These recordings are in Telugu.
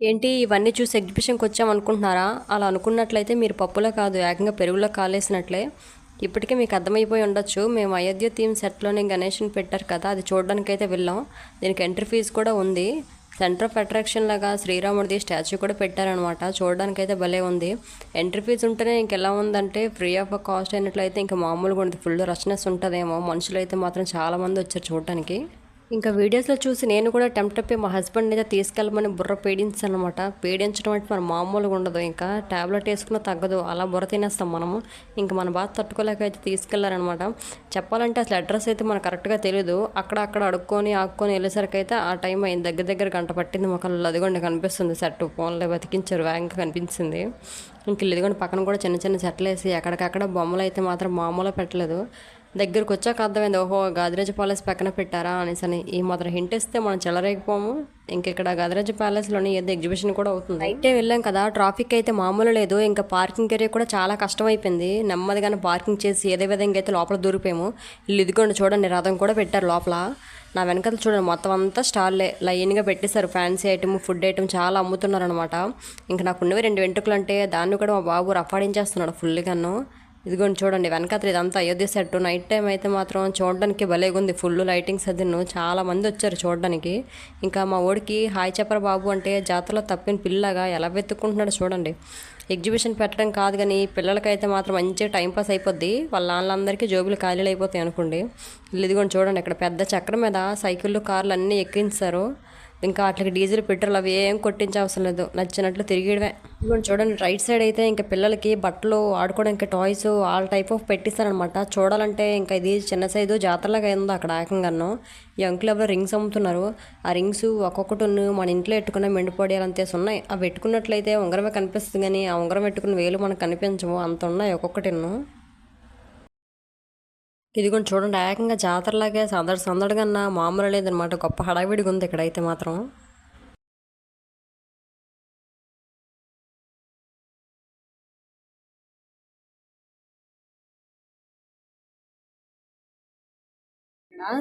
ఏంటి ఇవన్నీ చూసి ఎగ్జిబిషన్కి వచ్చాం అనుకుంటున్నారా? అలా అనుకున్నట్లయితే మీరు పప్పులో కాదు ఏకంగా పెరుగులో కాలేసినట్లే. ఇప్పటికే మీకు అర్థమైపోయి ఉండొచ్చు. మేము అయోధ్య థీమ్ సెట్లోనే గణేష్ని పెట్టారు కదా అది చూడడానికి అయితే వెళ్ళాం. దీనికి ఎంట్రీ ఫీజు కూడా ఉంది. సెంటర్ ఆఫ్ అట్రాక్షన్ లాగా శ్రీరాముడిది స్టాచ్యూ కూడా పెట్టారనమాట. చూడడానికి అయితే భలే ఉంది. ఎంట్రీ ఫీజు ఉంటేనే ఇంకెలా ఉందంటే ఫ్రీ ఆఫ్ కాస్ట్ అయినట్లయితే ఇంకా మామూలుగా ఉంది ఫుల్ రష్నెస్ ఉంటుందేమో. మనుషులు అయితే మాత్రం చాలామంది వచ్చారు చూడడానికి ఇంకా వీడియోస్లో చూసి నేను కూడా టెంప్ట్ అయిపోయి మా హస్బెండ్ అయితే తీసుకెళ్ళమని బుర్ర పేడించాను అనమాట పీడించడం అంటే మన మామూలుగా ఉండదు. ఇంకా ట్యాబ్లెట్ వేసుకున్న తగ్గదు. అలా బుర్ర తినేస్తాం మనము. ఇంకా మన బాధ తట్టుకోలేక అయితే తీసుకెళ్ళారనమాట చెప్పాలంటే అసలు అడ్రస్ అయితే మనకు కరెక్ట్గా తెలియదు అక్కడ అక్కడ అడుక్కొని ఆక్కొని వెళ్ళేసరికి అయితే ఆ టైం అయింది. దగ్గర దగ్గర గంట పట్టింది మా కళ్ళు అదిగోండి కనిపిస్తుంది సెట్ ఫోన్లో బతికించారు వేగంగా కనిపించింది. ఇంక ఇదిగోండి పక్కన కూడా చిన్న చిన్న సెట్లు వేసి ఎక్కడికక్కడ బొమ్మలు అయితే మాత్రం మామూలుగా పెట్టలేదు. దగ్గరకు వచ్చాక అర్థమైంది ఓహో గాదిరాజ ప్యాలెస్ పక్కన పెట్టారా అనేసి అని ఈ మాత్రం హింట్ ఇస్తే మనం చెలరేకపోము ఇంకెక్కడ గాదిరాజ ప్యాలెస్లోని ఏదో ఎగ్జిబిషన్ కూడా అవుతుంది. అయితే వెళ్ళాం కదా ట్రాఫిక్ అయితే మామూలు లేదు. ఇంకా పార్కింగ్ ఏరియా కూడా చాలా కష్టమైపోయింది. నెమ్మదిగానే పార్కింగ్ చేసి ఏదే విధంగా అయితే లోపల దూరిపోయాము. ఇల్లు ఇదిగోండి చూడండి రథం కూడా పెట్టారు లోపల. నా వెనకాల చూడండి మొత్తం అంతా స్టాల్లే. లైన్గా పెట్టేశారు. ఫ్యాన్సీ ఐటమ్ ఫుడ్ ఐటమ్ చాలా అమ్ముతున్నారు అనమాట ఇంకా నాకున్నవి రెండు వెంట్రుకలు అంటే దాన్ని కూడా మా బాబు రఫాడించేస్తున్నాడు ఫుల్గాను ఇదిగోండి చూడండి వెనకత్ర ఇదంతా అయోధ్య సెట్ నైట్ టైం అయితే మాత్రం చూడడానికి భలేగా ఉంది ఫుల్ లైటింగ్స్ అదిను చాలా మంది వచ్చారు చూడడానికి. ఇంకా మా ఓడికి హాయ్ చెప్పర బాబు అంటే జాతరలో తప్పిన పిల్లగా ఎలా వెతుక్కుంటున్నాడు చూడండి. ఎగ్జిబిషన్ పెట్టడం కాదు కానీ పిల్లలకైతే మాత్రం మంచిగా టైంపాస్ అయిపోద్ది. వాళ్ళ నాన్నలందరికీ జోబులు ఖాళీలు అయిపోతాయి అనుకోండి. ఇదిగోండి చూడండి ఇక్కడ పెద్ద చక్రం మీద సైకిళ్ళు కార్లు అన్నీ ఎక్కించారు. ఇంకా అట్లకి డీజిల్ పెట్రోల్ అవి ఏం కొట్టించే అవసరం లేదు. నచ్చినట్లు తిరిగిడమే ఇప్పుడు చూడండి రైట్ సైడ్ అయితే ఇంకా పిల్లలకి బట్టలు ఆడుకోవడానికి టాయ్స్ ఆల్ టైప్ ఆఫ్ పెట్టిస్తారనమాట చూడాలంటే ఇంకా ఇది చిన్న సైజు జాతరలాగా ఉంది అక్కడ ఏకంగాను. ఈ అంకుల్ ఎవరో రింగ్స్ అమ్ముతున్నారు. ఆ రింగ్స్ ఒక్కొక్కటి మన ఇంట్లో పెట్టుకున్న మెండిపోడి అంతేసి ఉన్నాయి అవి పెట్టుకున్నట్లయితే ఉంగరమే కనిపిస్తుంది కానీ ఆ ఉంగరం పెట్టుకున్న వేలు మనకు కనిపించవు. అంత ఉన్నాయి ఒక్కొక్కటిను ఇదిగోండి చూడండి ఏకంగా జాతరలాగే సందడి సందడిగా మామూలు లేదనమాట గొప్ప హడావిడిగా ఉంది ఇక్కడైతే మాత్రం.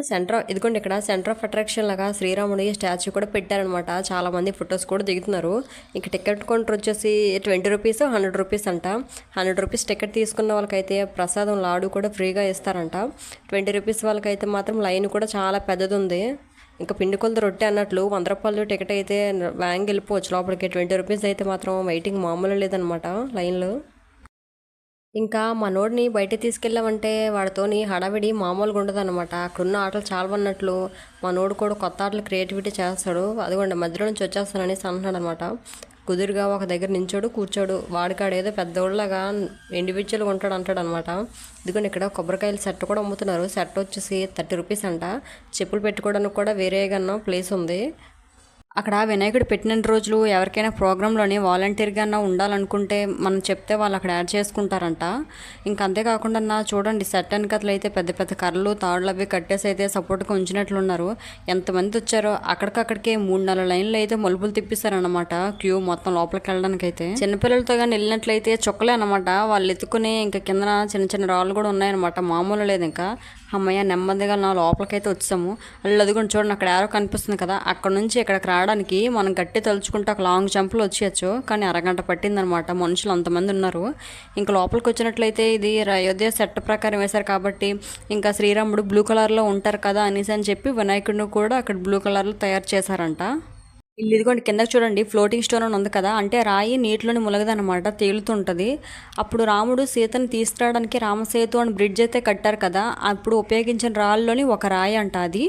సెంటర్ ఇదిగోండి ఇక్కడ సెంటర్ ఆఫ్ అట్రాక్షన్ లాగా శ్రీరాముడి స్టాచ్యూ కూడా పెట్టారనమాట. చాలా మంది ఫొటోస్ కూడా దిగుతున్నారు. ఇక టికెట్ కౌంటర్ వచ్చేసి ట్వంటీ రూపీస్ హండ్రెడ్ రూపీస్ అంట. హండ్రెడ్ రూపీస్ టికెట్ తీసుకున్న వాళ్ళకైతే ప్రసాదం లాడు కూడా ఫ్రీగా ఇస్తారంట. ట్వంటీ రూపీస్ వాళ్ళకైతే మాత్రం లైన్ కూడా చాలా పెద్దది ఉంది ఇంకా పిండి కొలత రొట్టె అన్నట్లు వంద రూపాయలు టికెట్ అయితే వ్యాంగ్ వెళ్ళిపోవచ్చు. లోపలికి ట్వంటీ రూపీస్ అయితే మాత్రం వెయిటింగ్ మామూలు లేదనమాట లైన్లో. ఇంకా మనోడిని బయట తీసుకెళ్ళామంటే వాడితోని హడావిడి మామూలుగా ఉండదు అనమాట అక్కడున్న ఆటలు చాలా ఉన్నట్లు మనోడు కూడా కొత్త ఆటలు క్రియేటివిటీ చేస్తాడు. అదిగోండి మధ్యలో నుంచి వచ్చేస్తానని అంటున్నాడు అనమాట కుదురుగా ఒక దగ్గర నించోడు కూర్చోడు. వాడికాడు ఏదో పెద్దోళ్ళగా ఇండివిజువల్గా ఉంటాడు అంటాడు అనమాట ఇదిగోండి ఇక్కడ కొబ్బరికాయలు సెట్ కూడా అమ్ముతున్నారు. సెట్ వచ్చేసి థర్టీ రూపీస్ అంట. చెప్పులు పెట్టుకోవడానికి కూడా వేరేగా ప్లేస్ ఉంది. అక్కడ వినాయకుడు పెట్టిన రోజులు ఎవరికైనా ప్రోగ్రాంలోని వాలంటీర్గా ఉండాలనుకుంటే మనం చెప్తే వాళ్ళు అక్కడ యాడ్ చేసుకుంటారంట. ఇంకా అంతేకాకుండా నా చూడండి సెట్ కథలు అయితే పెద్ద పెద్ద కర్రలు తాడులు అవి కట్టేసి అయితే సపోర్ట్గా ఉంచినట్లు ఉన్నారు. ఎంతమంది వచ్చారో అక్కడికక్కడికే మూడు నాలుగు లైన్లు అయితే మలుపులు తిప్పిస్తారనమాట క్యూ మొత్తం లోపలికి వెళ్ళడానికి అయితే చిన్నపిల్లలతో కానీ వెళ్ళినట్లయితే చుక్కలే అనమాట వాళ్ళు ఎత్తుకుని ఇంకా కింద చిన్న చిన్న రాళ్ళు కూడా ఉన్నాయన్నమాట. మామూలు లేదు ఇంకా. అమ్మయ్య నెమ్మదిగా నా లోపలికైతే వచ్చాము. వాళ్ళు అదిగోండి చూడండి అక్కడ ఎవరో కనిపిస్తుంది కదా. అక్కడ నుంచి ఇక్కడికి రావడానికి మనం గట్టి తలుచుకుంటే ఒక లాంగ్ జంప్లో వచ్చేయచ్చు. కానీ అరగంట పట్టిందనమాట. మనుషులు అంతమంది ఉన్నారు. ఇంకా లోపలికి వచ్చినట్లయితే ఇది అయోధ్య సెట్ ప్రకారం వేశారు కాబట్టి ఇంకా శ్రీరాముడు బ్లూ కలర్లో ఉంటారు కదా అనేసి అని చెప్పి వినాయకుడిని కూడా అక్కడ బ్లూ కలర్లో తయారు చేశారంట. ఇల్లు ఇదిగోండి కిందకి చూడండి. ఫ్లోటింగ్ స్టోన్ అని ఉంది కదా అంటే రాయి నీటిలోని ములగదనమాట తేలుతుంటుంది. అప్పుడు రాముడు సీతను తీసుకురావడానికి రామసేతు అని బ్రిడ్జ్ అయితే కట్టారు కదా అప్పుడు ఉపయోగించిన రాళ్ళలోని ఒక రాయి అంట అది.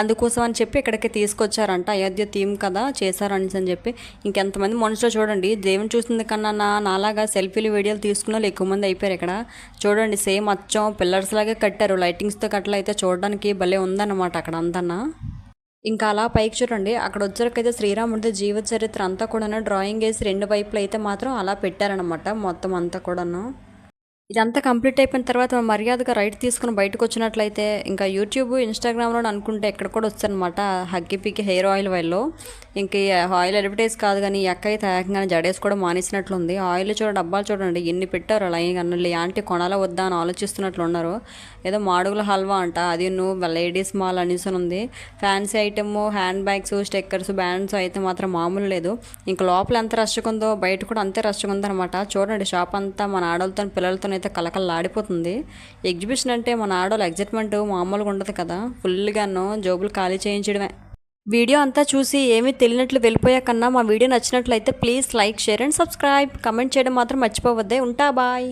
అందుకోసం అని చెప్పి ఇక్కడికి తీసుకొచ్చారంట. అయోధ్య థీమ్ కదా చేశారని అని చెప్పి. ఇంకెంతమంది మనుషులు చూడండి. దేవుని చూసింది కన్నా నా నాలాగా సెల్ఫీలు వీడియోలు తీసుకున్న వాళ్ళు ఎక్కువ మంది అయిపోయారు ఇక్కడ. చూడండి సేమ్ అచ్చం పిల్లర్స్ లాగే కట్టారు. లైటింగ్స్తో కట్టలు అయితే చూడడానికి భలే ఉందన్నమాట అక్కడ అందన్నా ఇంకా అలా పైకి చూడండి అక్కడ వచ్చేసరికైతే శ్రీరాముడి జీవ చరిత్ర అంతా కూడా డ్రాయింగ్ వేసి రెండు వైపులు అయితే మాత్రం అలా పెట్టారనమాట మొత్తం అంతా కూడాను. ఇదంతా కంప్లీట్ అయిపోయిన తర్వాత మనం మర్యాదగా రైట్ తీసుకుని బయటకు వచ్చినట్లయితే ఇంకా యూట్యూబ్ ఇన్స్టాగ్రామ్లో అనుకుంటే ఎక్కడ కూడా వచ్చారనమాట హగ్గి పిక్కి హెయిర్ ఆయిల్ వైల్లో ఇంక ఆయిల్ అడ్వర్టైజ్ కాదు కానీ ఈ అక్క అయితే ఏకంగా జడేసి కూడా మానేసినట్లుంది. ఆయిల్ చూడ డబ్బాలు చూడండి ఎన్ని పెట్టారు లైన్ అన్నట్లు ఆంటీ కొనాలా వద్దా అని ఆలోచిస్తున్నట్లు ఉన్నారు. ఏదో మాడుగుల హల్వా అంట. అది నువ్వు లేడీస్ మాల్ అనేసి ఉంది. Fancy item hand bags stickers bands అయితే మాత్రం మామూలు లేదు. ఇంకా లోపల ఎంత రష్గా ఉందో బయట కూడా అంతే రష్గా ఉందన్నమాట. చూడండి షాప్ అంతా మన ఆడవాళ్ళతో పిల్లలతో అయితే కలకలలాడిపోతుంది ఎగ్జిబిషన్ అంటే మన ఆడవాళ్ళ ఎగ్జైట్మెంట్ మామూలుగా ఉండదు కదా. ఫుల్గాను జోబులు ఖాళీ చేయించడమే. వీడియో అంతా చూసి ఏమీ తెలియనట్లు వెళ్ళిపోయాకన్నా మా వీడియో నచ్చినట్లయితే please like share and subscribe. Comment చేయడం మాత్రం మర్చిపోవద్దే. ఉంటా బాయ్.